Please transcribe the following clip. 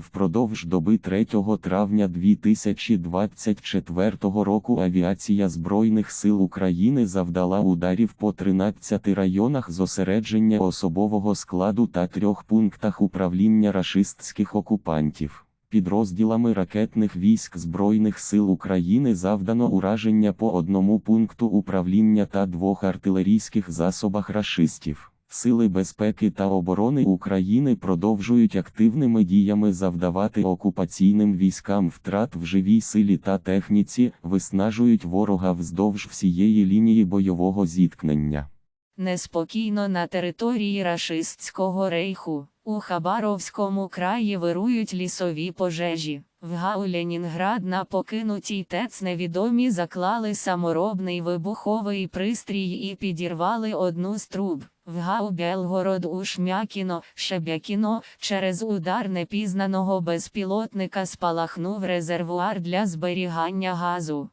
Впродовж доби 3 травня 2024 року авіація Збройних сил України завдала ударів по 13 районах зосередження особового складу та трьох пунктах управління рашистських окупантів. Підрозділами ракетних військ Збройних сил України завдано ураження по одному пункту управління та двох артилерійських засобах рашистів. Сили безпеки та оборони України продовжують активними діями завдавати окупаційним військам втрат в живій силі та техніці, виснажують ворога вздовж всієї лінії бойового зіткнення. Неспокійно на території рашистського рейху. У Хабаровському краї вирують лісові пожежі. В ГАУ Ленінград на покинутій ТЕЦ невідомі заклали саморобний вибуховий пристрій і підірвали одну з труб. В ГАУ Белгород у Шмякіно, Шебякіно, через удар непізнаного безпілотника спалахнув резервуар для зберігання газу.